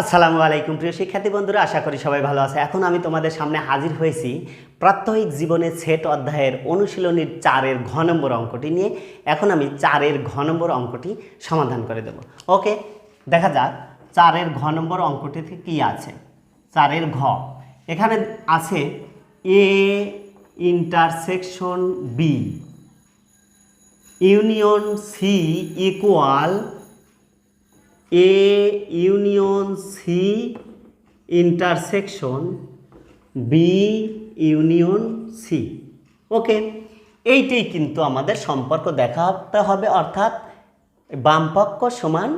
আসসালামু আলাইকুম প্রিয় শিক্ষার্থী বন্ধুরা, আশা করি সবাই ভালো আছে। এখন আমি তোমাদের সামনে হাজির হয়েছি প্রাত্যহিক জীবনে সেট অধ্যায়ের অনুশীলনীর চারের ঘ নম্বর অঙ্কটি নিয়ে। এখন আমি চারের ঘ নম্বর অঙ্কটি সমাধান করে দেব। ওকে, দেখা যাক চারের ঘ নম্বর অঙ্কটিতে কি আছে। চারের ঘ, এখানে আছে A intersection B union C equal A union C intersection B union C okay এইটাই কিন্তু আমাদের সম্পর্ক দেখাতে হবে, অর্থাৎ বাম পক্ষ সমান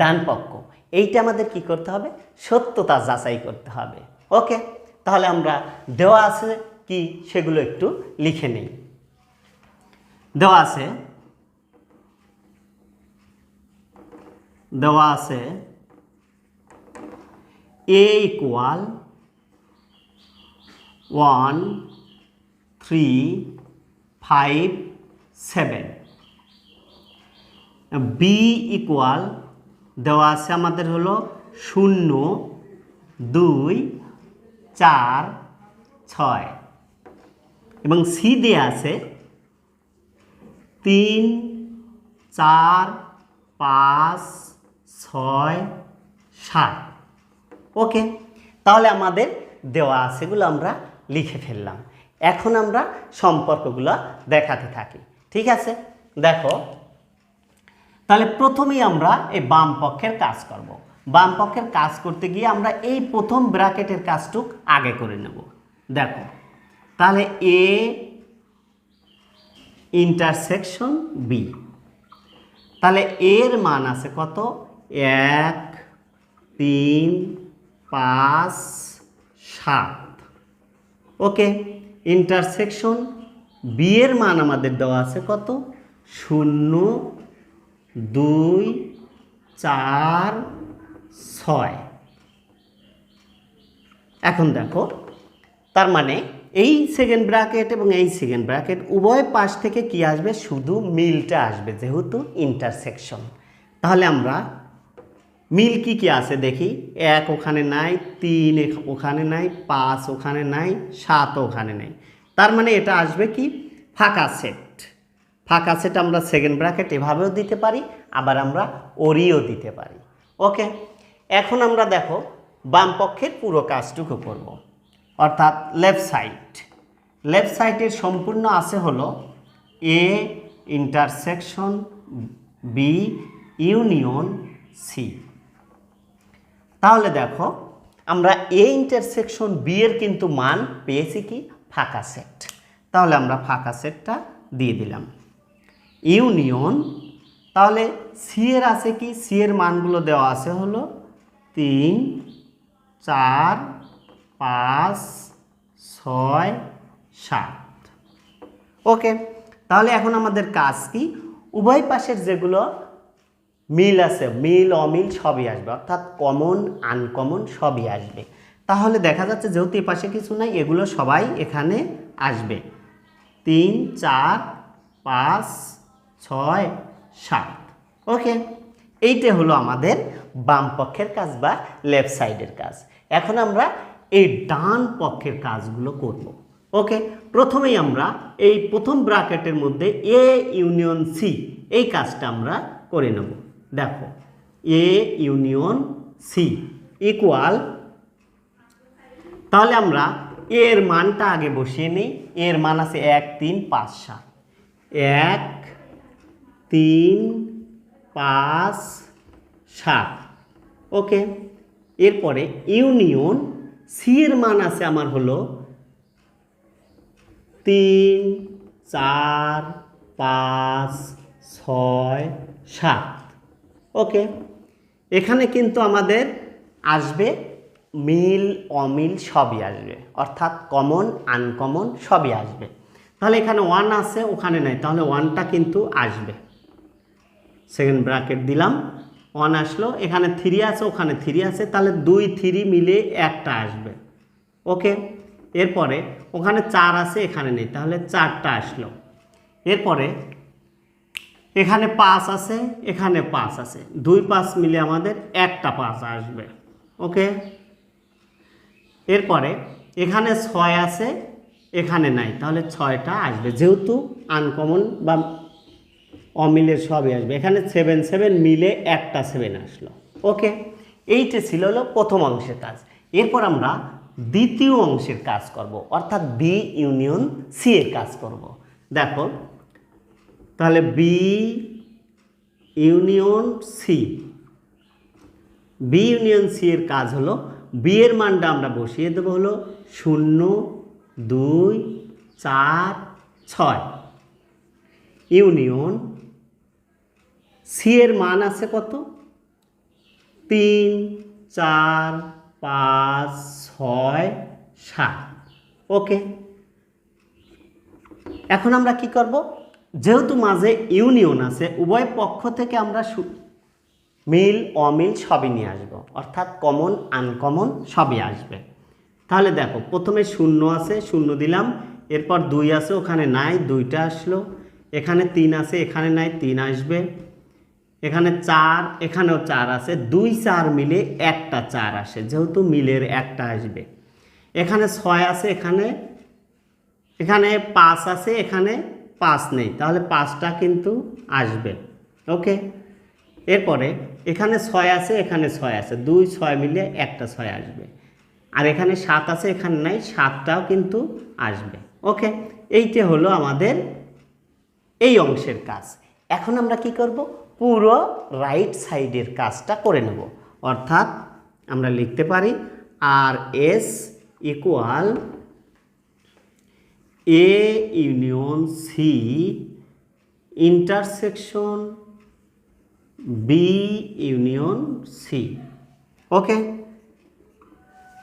ডান পক্ষ। এইটা আমাদের কি করতে হবে? সত্যতা যাচাই করতে হবে। ওকে তাহলে আমরা দেওয়া আছে কি? সেগুলো একটু লিখে নেই। দেওয়া আছে দেওয়া আছে A equal one three five seven B equal দেওয়া আছে আমাদের হলো শূন্য, দুই, চার, ছয়। এবং সি দেওয়া আছে তিন, চার, পাঁচ ছয়, সাত। ওকে, তাহলে আমাদের দেওয়া আছে এগুলো আমরা লিখে ফেললাম। এখন আমরা সম্পর্কগুলো দেখাতে থাকি। ঠিক আছে? দেখো, তাহলে প্রথমেই আমরা এই বাম পক্ষের কাজ করব। বাম পক্ষের কাজ করতে গিয়ে আমরা এই প্রথম ব্র্যাকেটের কাজটুক আগে করে নেব। দেখো, তাহলে এ ইন্টারসেকশন বি। তাহলে এর মান আছে কত? এক, তিন, পাঁচ, সাত। ওকে ইন্টারসেকশন বি এর মান আমাদের দেওয়া আছে কত? শূন্য, দুই, চার, ছয়। এখন দেখো, তার মানে এই সেকেন্ড ব্র্যাকেট এবং এই সেকেন্ড ব্র্যাকেট উভয় পাশ থেকে কি আসবে? শুধু মিলটা আসবে যেহেতু ইন্টারসেকশন তাহলে আমরা মিল কি কি আছে দেখি? এক ওখানে নাই, তিন ওখানে নাই, পাঁচ ওখানে নাই, সাত ওখানে নাই। তার মানে এটা আসবে কি? ফাঁকা সেট। ফাঁকা সেট আমরা সেকেন্ড ব্র্যাকেট এভাবেও দিতে পারি, আবার আমরা ওরিও দিতে পারি। ওকে, এখন আমরা দেখো বাম পক্ষের পুরো কাজটুকু করব। অর্থাৎ লেফট সাইড। লেফট সাইডের সম্পূর্ণ আছে হলো A intersection, B union, C. তাহলে দেখো, আমরা এ ইন্টারসেকশন বি এর কিন্তু মান পেয়েছি কি? ফাঁকা সেট তাহলে আমরা ফাঁকা সেটটা দিয়ে দিলাম। ইউনিয়ন তাহলে সি এর আছে কি? সি এর মানগুলো দেওয়া আছে হলো তিন, চার, পাঁচ, ছয়, সাত। ওকে তাহলে এখন আমাদের কাজ কি? উভয় পাশের যেগুলো মিল আছে, মিল, অমিল সবই আসবে, অর্থাৎ কমন আনকমন সবই আসবে। তাহলে দেখা যাচ্ছে যেহেতু এ পাশে কিছু নাই, এগুলো সবাই এখানে আসবে। তিন, চার, পাঁচ, ছয়, সাত। ওকে, এইটা হলো আমাদের বাম পক্ষের কাজ বা লেফট সাইডের কাজ। এখন আমরা এই ডান পক্ষের কাজগুলো করব। ওকে, প্রথমেই আমরা এই প্রথম ব্র্যাকেটের মধ্যে এ ইউনিয়ন সি এই কাজটা আমরা করে নেব। দেখো এ ইউনিয়ন সি ইকুয়াল তাহলে আমরা এর মানটা আগে বসিয়ে নিই এর মান আছে এক, তিন, পাঁচ, সাত। এক, তিন, পাঁচ, সাত। ওকে, এরপরে ইউনিয়ন সি এর মান আছে আমার হলো তিন, চার, পাঁচ, ছয়, সাত। ওকে। এখানে কিন্তু আমাদের আসবে মিল, অমিল সবই আসবে। অর্থাৎ কমন আনকমন সবই আসবে। তাহলে এখানে ওয়ান আছে, ওখানে নাই। তাহলে ওয়ানটা কিন্তু আসবে। সেকেন্ড ব্র্যাকেট দিলাম। ওয়ান আসলো, এখানে থ্রি আছে, ওখানে থ্রি আছে। তাহলে দুই থ্রি মিলে একটা আসবে। ওকে। এরপরে, ওখানে চার আছে, এখানে নেই। তাহলে চারটা আসলো। এরপরে এখানে পাঁচ আছে, এখানে পাঁচ আছে। দুই পাঁচ মিলে আমাদের একটা পাঁচ আসবে, ওকে? এরপরে এখানে ছয় আছে, এখানে নাই, তাহলে ছয়টা আসবে। যেহেতু আনকমন বা অমিলের সবই আসবে, এখানে সেভেন সেভেন মিলে একটা সেভেন আসলো, ওকে? এইটা ছিল হলো প্রথম অংশের কাজ। এরপর আমরা দ্বিতীয় অংশের কাজ করব, অর্থাৎ বি ইউনিয়ন সি এর কাজ করব। দেখো তাহলে B union C B union C এর কাজ হলো বি এর মানটা আমরা বসিয়ে দেবো হলো শূন্য, দুই, চার, ছয়। ইউনিয়ন সি এর মান আছে কত? তিন, চার, পাঁচ, ছয়, সাত। ওকে এখন আমরা কি করব? যেহেতু মাঝে ইউনিয়ন আছে, উভয় পক্ষ থেকে আমরা মিল, অমিল সবই নিয়ে আসব। অর্থাৎ কমন, আনকমন সবই আসবে। তাহলে দেখো, প্রথমে শূন্য আছে, শূন্য দিলাম, এরপর দুই আছে, ওখানে নাই, দুইটা আসলো। এখানে তিন আছে, এখানে নাই, তিন আসবে। এখানে চার, এখানেও চার আছে। দুই, চার মিলে একটা চার আসে, যেহেতু মিলের একটা আসবে। এখানে ছয় আছে, এখানে এখানে পাঁচ আছে, এখানে পাঁচ নেই, তাহলে পাঁচটা কিন্তু আসবে। ওকে এরপরে এখানে ছয় আছে, এখানে ছয় আছে। দুই, ছয় মিলে একটা ছয় আসবে। আর এখানে সাত আছে, এখানে নাই, সাতটাও কিন্তু আসবে। ওকে এইটা হলো আমাদের এই অংশের কাজ। এখন আমরা কি করব? পুরো রাইট সাইডের কাজটা করে নেব। অর্থাৎ আমরা লিখতে পারি R S equal A union C intersection B union C okay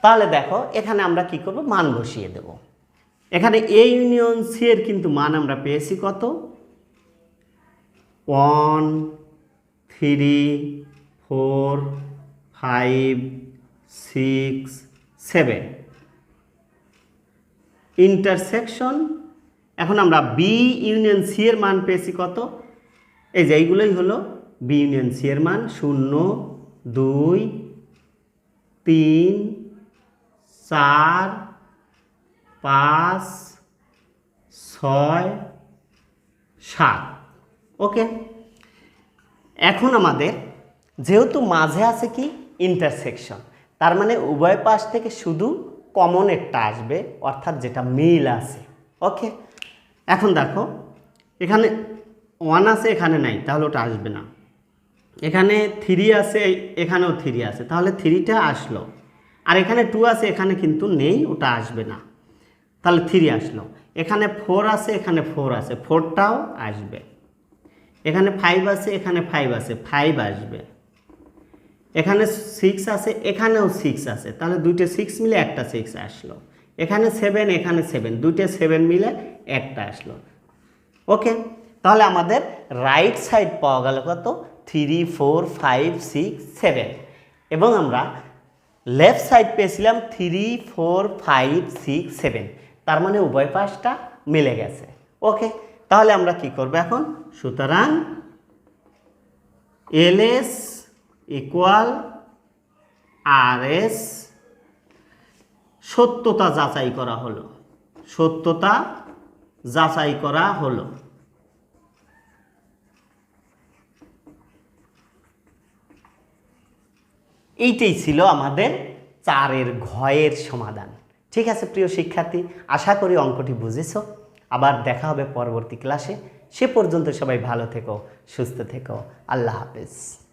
তাহলে দেখো, এখানে আমরা কি করব? মান বসিয়ে দেব। এখানে এ ইউনিয়ন সি এর কিন্তু মান আমরা পেয়েছি কত? One, three, four, five, six, seven. Intersection এখন আমরা বি ইউনিয়ন সি এর মান পেয়েছি কত? এই যে এইগুলোই হলো বি ইউনিয়ন সি এর মান, শূন্য, দুই, তিন, চার, পাঁচ, ছয়, সাত। ওকে এখন আমাদের যেহেতু মাঝে আছে কি? ইন্টারসেকশন তার মানে উভয় পাশ থেকে শুধু কমনেরটা আসবে, অর্থাৎ যেটা মিল আছে। ওকে এখন দেখো, এখানে ওয়ান আছে, এখানে নাই, তাহলে ওটা আসবে না। এখানে থ্রি আছে, এখানেও থ্রি আছে। তাহলে থ্রিটা আসলো। আর এখানে টু আছে, এখানে কিন্তু নেই, ওটা আসবে না। তাহলে থ্রি আসলো। এখানে ফোর আছে, এখানে ফোর আছে। ফোরটাও আসবে। এখানে ফাইভ আছে, এখানে ফাইভ আছে। ফাইভ আসবে। এখানে সিক্স আছে, এখানেও সিক্স আছে। তাহলে দুইটা সিক্স মিলে একটা সিক্স আসলো। এখানে সেভেন এখানে সেভেন দুইটা সেভেন মিলে একটা আসলো। ওকে তাহলে আমাদের রাইট সাইড পাওয়া গেল কত? Three four five six seven এবং আমরা লেফট সাইড পেয়েছিলাম three four five six seven তার মানে উভয় পাশটা মিলে গেছে। ওকে তাহলে আমরা কি করব এখন? সুতরাং L S equal R S সত্যতা যাচাই করা হলো। সত্যতা যাচাই করা হলো। এইটাই ছিল আমাদের চারের ঘয়ের সমাধান। ঠিক আছে প্রিয় শিক্ষার্থী, আশা করি অঙ্কটি বুঝেছ। আবার দেখা হবে পরবর্তী ক্লাসে। সে পর্যন্ত সবাই ভালো থেকো, সুস্থ থেকো। আল্লাহ হাফেজ।